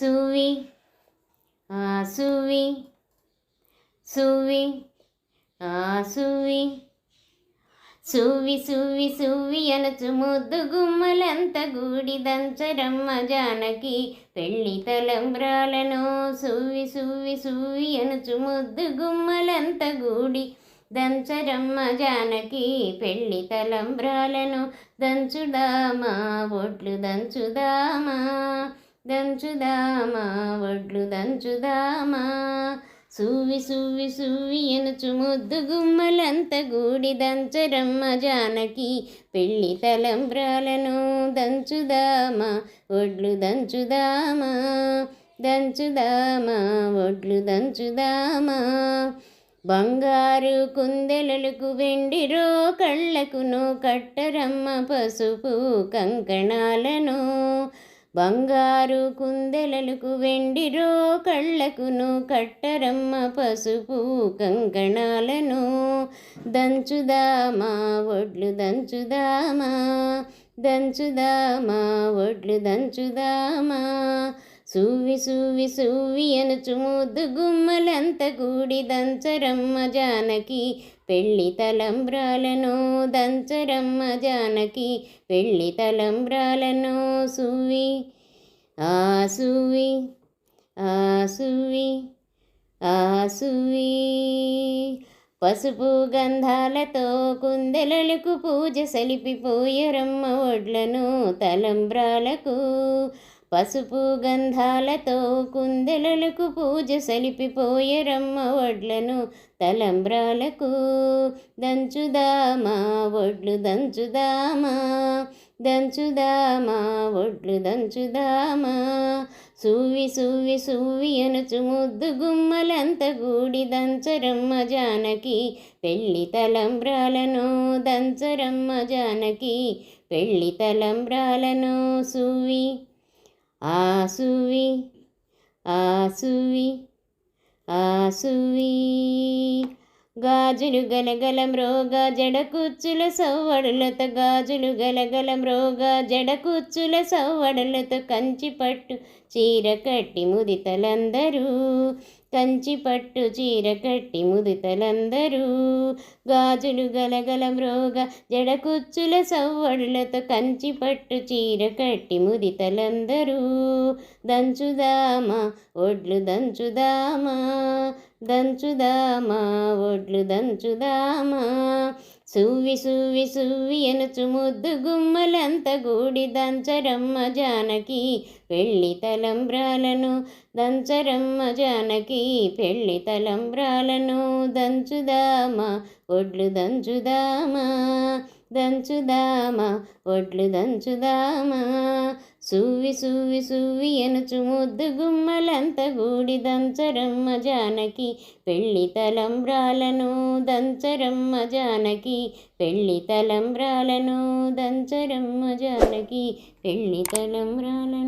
సువి ఆ సువి సువి ఆ సువి సువి సువి సువి అనచు ముద్దు గుమ్మలంత గూడి దంచరమ్మ జానకి పెళ్ళి తలంబ్రాలను. సువి సువి సువి అనచు ముద్దు గుమ్మలంత గూడి దంచరమ్మ జానకి పెళ్ళి తలంబ్రాలను. దంచుదామా ఒడ్లు దంచుదామా దంచుదామా వడ్లు దంచుదామా. సువి సువి సువి ఎనుచు ముద్దు గుమ్మలంత గూడి దంచరమ్మ జానకి పెళ్ళి తలంబ్రాలను దంచుదామా ఒడ్లు దంచుదామా. దంచుదామా ఒడ్లు దంచుదామా. బంగారు కుందెలలకు వెండిరో కళ్ళకును కట్టరమ్మ పసుపు కంకణాలను. బంగారు కుందెలలకు వెండిరో కళ్ళకును కట్టరమ్మ పసుపు కంకణాలను. దంచుదామా ఒడ్లు దంచుదామా దంచుదామా ఒడ్లు దంచుదామా సూవి సూవి సూవి అనుచు ముద్దు గుమ్మలంత కూడి దంచరమ్మ జానకి. పెళ్ళి తలంబ్రాలను దంచరమ్మ జానకి. పెళ్ళి తలంబ్రాలను సువి ఆ సువి ఆ సువి ఆ సువి. పసుపు గంధాలతో కుందెలలకు పూజ సలిపిపోయరమ్మ ఒడ్లను తలంబ్రాలకు. పసుపు గంధాలతో కుందెలలకు పూజ సలిపిపోయరమ్మ వడ్లను తలంబ్రాలకు. దంచుదామా ఒడ్లు దంచుదామా దంచుదామా ఒడ్లు దంచుదామా. సూవి సూవి సువి అనుచు ముద్దు గుమ్మలంత గూడి దంచరమ్మ జానకి. పెళ్ళి తలంబ్రాలను దంచరమ్మ జానకి. పెళ్ళి తలంబ్రాలను సూవి ఆసువి ఆసువి ఆసువి. గాజులు గలగల మ్రోగ జడ కుచ్చుల సవ్వడులతో గాజులు గలగల మ్రోగ జడకుచ్చుల సవ్వడులతో కంచి పట్టు చీర కట్టి ముదితలందరూ కంచి పట్టు చీర కట్టి ముదితలందరూ. గాజులు గలగల మ్రోగ జడకుచ్చుల సవ్వడులతో కంచి పట్టు చీర కట్టి ముదితలందరూ. దంచుదామా ఒడ్లు దంచుదామా దంచుదామా ఒడ్లు దంచుదామా. సువ్వి సువ్వి సువ్వి అనుచు ముద్దు గుమ్మలంత గూడి దంచరమ్మ జానకి పెళ్ళి తలంబ్రాలను దంచరమ్మ జానకి పెళ్ళి తలంబ్రాలను దంచుదామా ఒడ్లు దంచుదామా దంచుదామా ఒడ్లు దంచుదామా. సువ్వి సువ్వి సువ్వి ఎనుచు ముద్దు గుమ్మలంత గూడి దంచరమ్మ జానకి. పెళ్ళి తలంబ్రాలను దంచరమ్మ జానకి. పెళ్ళి తలంబ్రాలను దంచరమ్మ జానకి. పెళ్ళి తలంబ్రాలను